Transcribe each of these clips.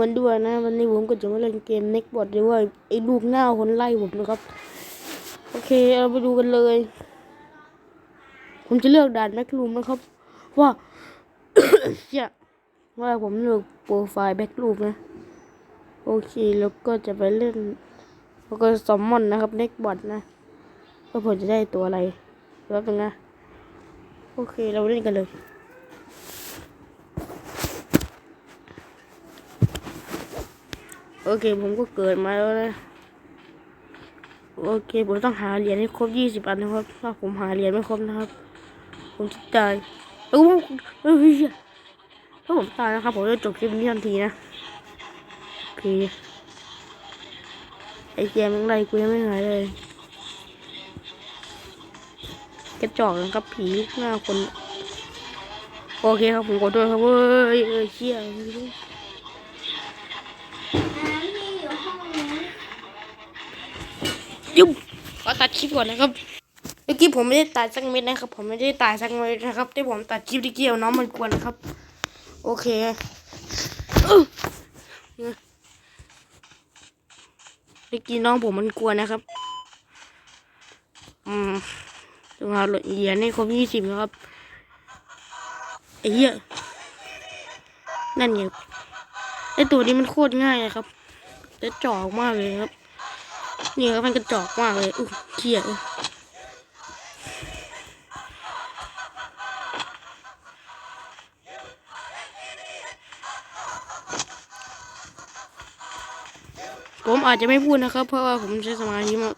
กันด้วยนะวันนี้ผมก็จะมาเล่นเกม Next Bot หรือว่าไอ้ลูกหน้าคนไล่ผมนะครับ โอเคเราไปดูกันเลย ผมจะเลือกด่านแบ็กลูมนะครับ ว่าเชี่ยว่าผมเลือกโปรไฟล์แบ็กลูมนะโอเคแล้วก็จะไปเล่นแล้วก็ซอมมอนนะครับ Next Bot นะว่าผมจะได้ตัวอะไรแป๊บนึงนะโอเคเราเล่นกันเลย โอเค ผมก็เกิดมาแล้วนะ โอเค ผมต้องหาเหรียญให้ครบยี่สิบอันนะครับ ถ้าผมหาเหรียญไม่ครบนะครับ ผมจะตายเอ้ยเฮ้ยถ้าผมตายนะครับ ผมจะจบคลิปนี้ทันทีนะโอเคไอ้แกมยังไงกูยังไม่หายเลยกระจอกนะครับผีหน้าคน โอเคครับผมขอโทษครับเว้ยเอ้ยเชี่ย ยุ่งขอตัดคลิปก่อนนะครับเมื่อกี้ผมไม่ได้ตัดสักเม็ดนะครับ ผมไม่ได้ตัดสักเม็ดนะครับ ที่ผมตัดคลิปที่เกี่ยวน้องมันกวนนะครับ โอเคเมื่อกี้น้องผมมันกวนนะครับ อืมต้องหาเหรียญให้ครบยี่สิบนะครับไอ้เหี้ยนั่นไงไอ้ตัวนี้มันโคตรง่ายเลยครับแต่จอมากเลยครับ นี่ครับมันกระจอกมากเลยอุ้ยเขี้ยเอ้ยผมอาจจะไม่พูดนะครับ เพราะว่าผมใช้สมาธิมาก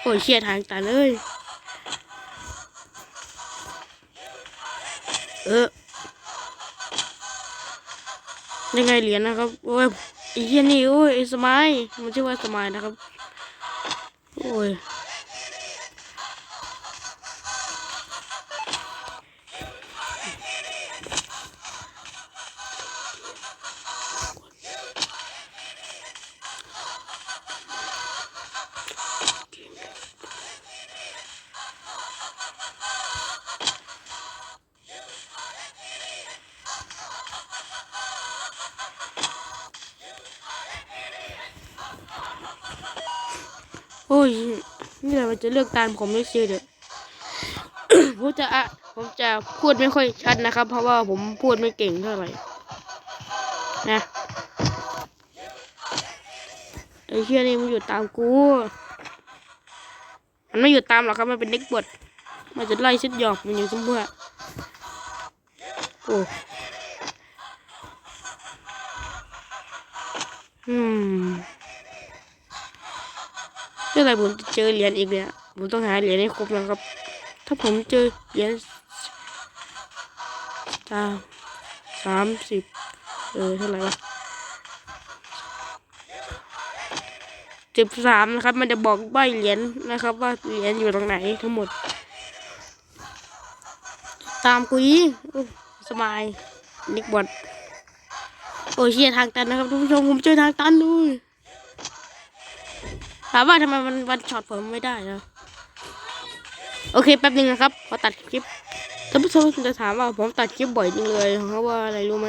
โอ้ยเชี่ยทางตันเลย เออยังไงเหรียญนะครับโอ้ย อีเหี้ยนี่โอ้ยไอ้สมัยมันชื่อว่าสมัยนะครับ โอ้ย โอ้ยนี่แหละมันจะเลือกตามผมไม่เชื่อเด้อผมจะอะผมจะพูดไม่ค่อยชัดนะครับ เพราะว่าผมพูดไม่เก่งเท่าไหร่นะไอ้เชี่ยนี่มันอยู่ตามกู มันไม่อยู่ตามหรอกครับมันเป็นเด็กบดมันจะไล่เช็ดหยอกมันอยู่เสมอโอ้อืม มื่อไรผมจะเจอเหรียญอีกเนี่ยผมต้องหาเหรียญให้ครบนะครับ ถ้าผมเจอเหรียญตาสามสิบเออเท่าไหร่วะสิบสามนะครับ มันจะบอกใบเหรียญนะครับ ว่าเหรียญอยู่ตรงไหนทั้งหมด ตามกุยอุ๊ยสบายนิกบอดโอ้เชียทางตันนะครับทุกผู้ชมผมเจอทางตันด้วย ถามว่าทำไมมันวันช็อตผมไม่ได้นะ โอเคแป๊บนึงนะครับขอตัดคลิปท่านผู้ชมจะถามว่าผมตัดคลิปบ่อยจริงเลยเพราะว่าอะไรรู้ไหม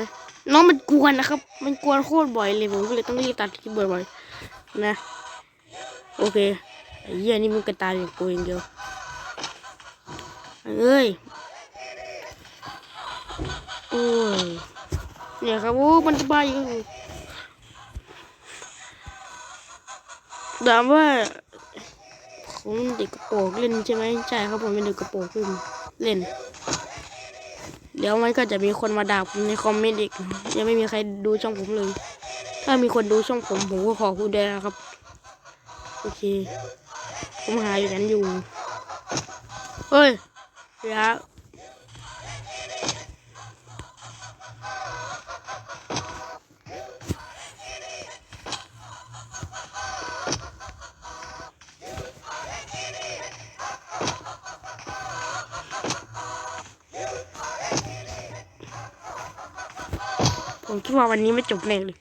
น้องมันกวนนะครับ มันกวนโคตรบ่อยเลยผมก็เลยต้องรีบตัดคลิปบ่อยๆนะ โอเคไอ้เหี้ยนี่มันกระตายอย่างกูอย่างเดียวเอ้ยโอ้ยเนี่ยครับโอ้มันจะบ้าอยู่ ถามว่าผมเด็กกระโปงเล่นใช่ไหมใช่ครับผมเป็นเด็กกระโปงเล่นเล่น เดี๋ยวมันก็จะมีคนมาด่าผมในคอมเมนต์อีกยังไม่มีใครดูช่องผมเลย ถ้ามีคนดูช่องผมผมก็ขอคุณด้วยนะครับโอเค ผมหาอยู่นั้นอยู่เฮ้ยเดี๋ยว มคิดว่าวันนี้ไม่จบแน่เลย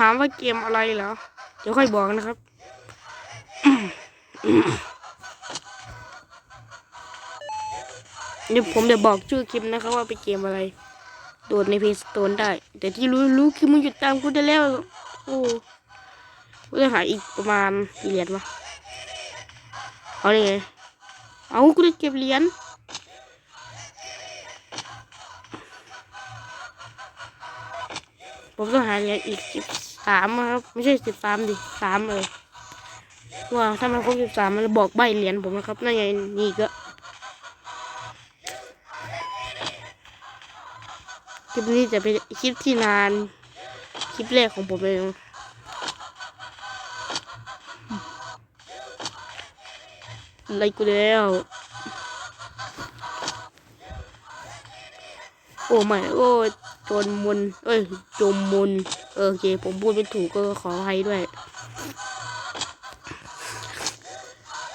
ถามว่าเกมอะไรเหรอ เดี๋ยวค่อยบอกนะครับ เดี๋ยวผมจะบอกชื่อคลิปนะครับว่าเป็นเกมอะไร โดดในเพย์สโตนได้ แต่ที่รู้รู้คือมึงหยุดตามกูได้แล้ว โอ้กูจะหาอีกประมาณกี่เหรียญวะเอาได้ไงเอากูจะเก็บเหรียญผมต้องหาเหรียญอีกสิบสามครับ ไม่ใช่สิบสามดิสามเลยว่าถ้ามันครบสิบสามมันจะบอกใบเหรียญผมนะครับนั่นไงนี่ก็ คลิปนี้จะเป็นคลิปที่นาน คลิปแรกของผมเองอะไรกูแล้ว โอ้ไม่โอ้จนมุนเอ้ยจมมุนโอเค ผมพูดไม่ถูกก็ขออภัยด้วย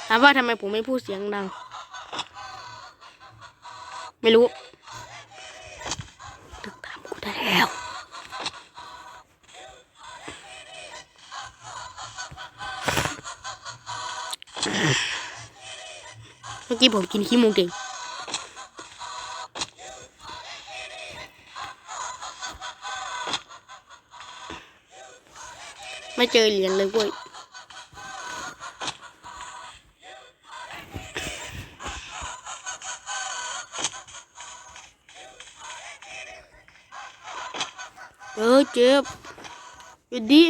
ถามว่าทำไมผมไม่พูดเสียงดัง ไม่รู้ แล้ว เมื่อกี้ผมกินขี้มูกเก่งไม่เจอเหรียญเลยเว้ย เออเจ็บอยู่ดี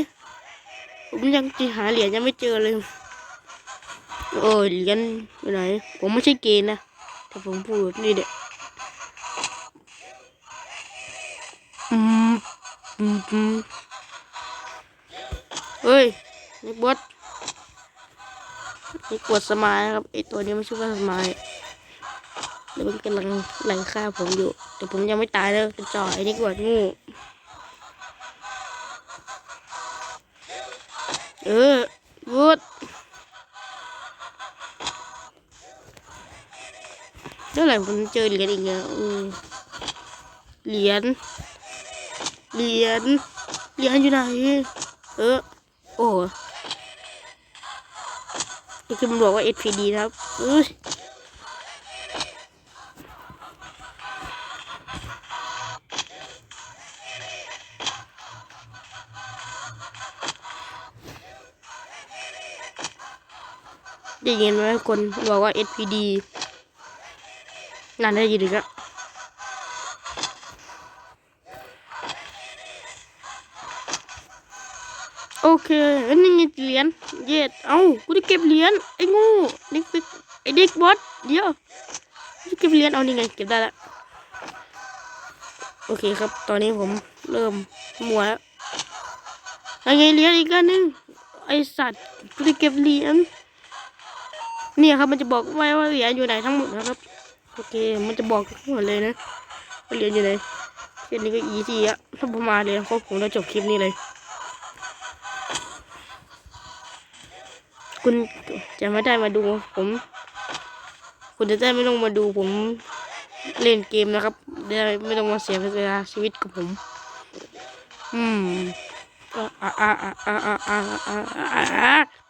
ผมยังจะหาเหรียญยังไม่เจอเลยเออเหรียญอยู่ไหน ผมไม่ใช่เกณฑ์นะแต่ผมพูดนี่เด็กอืมอืมอืมเฮ้ยนี่บอสนี่กดสมายครับไอตัวนี้ไม่ชื่อว่าสมายแล้วมันกำลังไล่ฆ่าผมอยู่แต่ผมยังไม่ตายเลยกระจอกไอ้นี่กดงู เออวุดเมื่อไหร่ผมเจอเหรียญอีกเนี่ยเหรียญ เหรียญ เหรียญอยู่ไหน เออ โอ้นี่คือมันบอกว่า SPD นะครับ เอ้ย ได้ยินไหมคนบอกว่า SPD นั่นได้ยินอีกแล้วโอเคอันนี้ไงเหรียญเย็ดเอ้ากูได้เก็บเหรียญไอ้งูนี่คือไอ้เด็กบอสเดี๋ยวจะเก็บเหรียญเอานี่ไงเก็บได้แล้วโอเคครับ ตอนนี้ผมเริ่มมัวแล้วยังไงเหรียญอีกอันนึงไอสัตว์กูได้เก็บเหรียญ เนี่ยครับมันจะบอกไว้ว่าเหรียญอยู่ไหนทั้งหมดนะครับ โอเค มันจะบอกทั้งหมดเลยนะว่าเหรียญอยู่ไหนแค่นี้ก็อีซี่อะถ้าผมมาเลยครบผมจะจบคลิปนี้เลย คุณจะไม่ได้มาดูผม คุณจะได้ไม่ต้องมาดูผมเล่นเกมนะครับได้ไม่ต้องมาเสียเวลาชีวิตกับผม อืมอ่าอ่าอ่าอ่าอ่าอ่าอ่า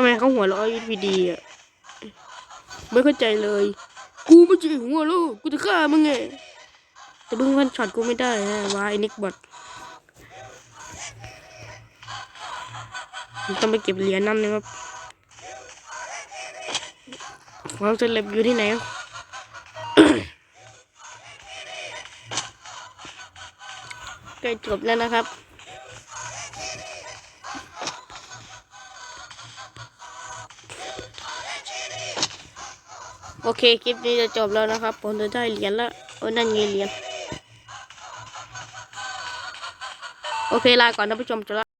ำไมเขาหัวเราะวิดีอะไม่เข้าใจเลย กูไม่ใช่หัวลูกกูจะฆ่ามึงไงแต่เพิ่งวันช็อตกูไม่ได้ฮะวายนิกบอทต้องไปเก็บเหรียญนั่นนะครับความสำเร็จอยู่ที่ไหนใกล้จบแล้วนะครับ เคคลิปนี้จะจบแล้วนะครับ ผมจะได้เหรียญแล้วโอ้นั่นเงเหรียญโอเคลาก่อนท่านผู้ชมจะ